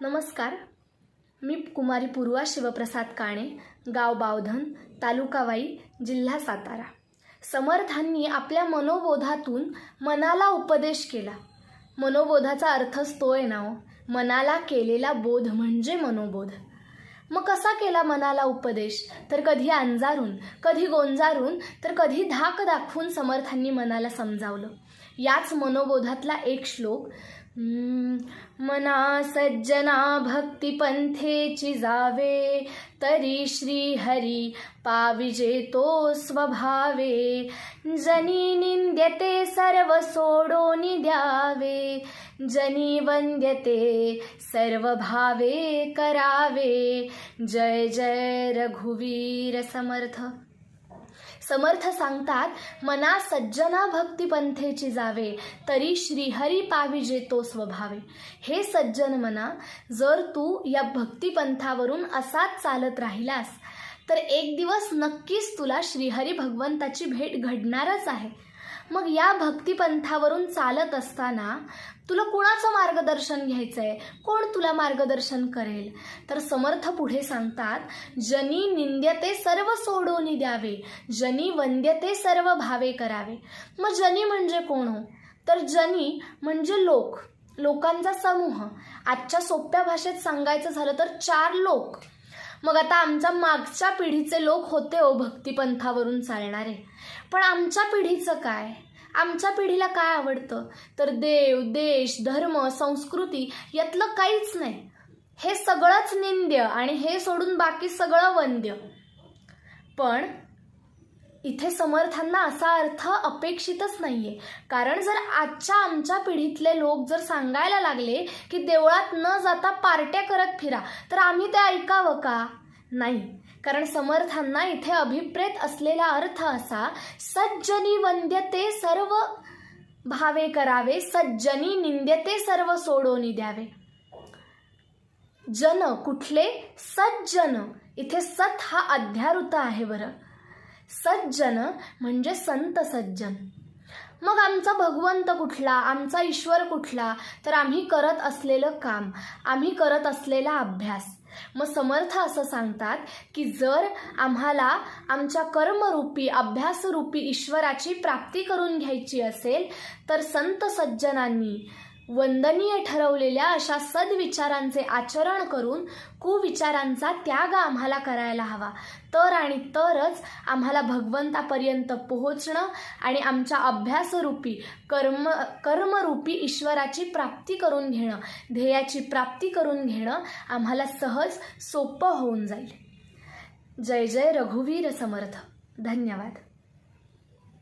नमस्कार. मी कुमारी पूर्वा शिवप्रसाद काणे गाव बावधन तालुकावाई जिल्हा सातारा. समर्थांनी आपल्या मनोबोधातून मनाला उपदेश केला. मनोबोधाचा अर्थच तो आहे ना मनाला केलेला बोध म्हणजे मनोबोध. मग कसा केला मनाला उपदेश? तर कधी अंजारून कधी गोंजारून तर कधी धाक दाखवून समर्थांनी मनाला समजावलं. याच मनोबोधातला एक श्लोक मना सज्जना भक्तिपंथेची जावे तरी श्रीहरी पाविजे तो स्वभावे। जनी निंद्यते सर्व सोडोनी द्यावे जनी वंद्यते सर्व भावे करावे। जय जय रघुवीर समर्थ। समर्थ सांगतात मना सज्जना भक्तिपंथेची जावे तरी श्रीहरी पाविजे तो स्वभावे. हे सज्जन मना जर तू या भक्तिपंथावरून असाच चालत राहिलास तर एक दिवस नक्कीच तुला श्रीहरी भगवंताची भेट घडणारच आहे. मग या भक्तिपंथावरून चालत असताना तुला कुणाचं मार्गदर्शन घ्यायचं आहे कोण तुला मार्गदर्शन करेल? तर समर्थ पुढे सांगतात जनी निंद्यते सर्व सोडोनी द्यावे जनी वंद्यते सर्व भावे करावे. मग जनी म्हणजे कोण हो? तर जनी म्हणजे लोक लोकांचा समूह. आजच्या सोप्या भाषेत सांगायचं झालं तर चार लोक. मग आता आमच्या मागच्या पिढीचे लोक होते ओ भक्तिपंथावरून चालणारे. पण आमच्या पिढीचं काय? आमच्या पिढीला काय आवडतं? तर देव देश धर्म संस्कृती यातलं काहीच नाही. हे सगळंच निंद्य आणि हे सोडून बाकी सगळं वंद्य. पण इथे समर्थांना असा अर्थ अपेक्षितच नाहीये. कारण जर आजच्या आमच्या पिढीतले लोक जर सांगायला लागले की देवळात न जाता पार्ट्या करत फिरा तर आम्ही ते ऐकावं का? नाही. कारण समर्थांना इथे अभिप्रेत असलेला अर्थ असा सज्जनी वंद्यते सर्व भावे करावे सज्जनी निंद्यते सर्व सोडोनी द्यावे. जन कुठले? सज्जन. इथे सत हा अध्यारुत आहे बरं. सज्जन म्हणजे संत सज्जन. मग आमचा भगवंत कुठला? आमचा ईश्वर कुठला? तर आम्ही करत असलेलं काम आम्ही करत असलेला अभ्यास. मग समर्थ असं सांगतात की जर आम्हाला आमच्या कर्मरूपी अभ्यासरूपी ईश्वराची प्राप्ती करून घ्यायची असेल तर संत सज्जनांनी वंदनीय ठरवलेल्या अशा सद्विचारांचे आचरण करून कुविचारांचा त्याग आम्हाला करायला हवा. तर आणि तरच आम्हाला भगवंतापर्यंत पोहोचणं आणि आमच्या अभ्यासरूपी कर्म कर्मरूपी ईश्वराची प्राप्ती करून घेणं ध्येयाची प्राप्ती करून घेणं आम्हाला सहज सोपं होऊन जाईल. जय जय रघुवीर समर्थ. धन्यवाद.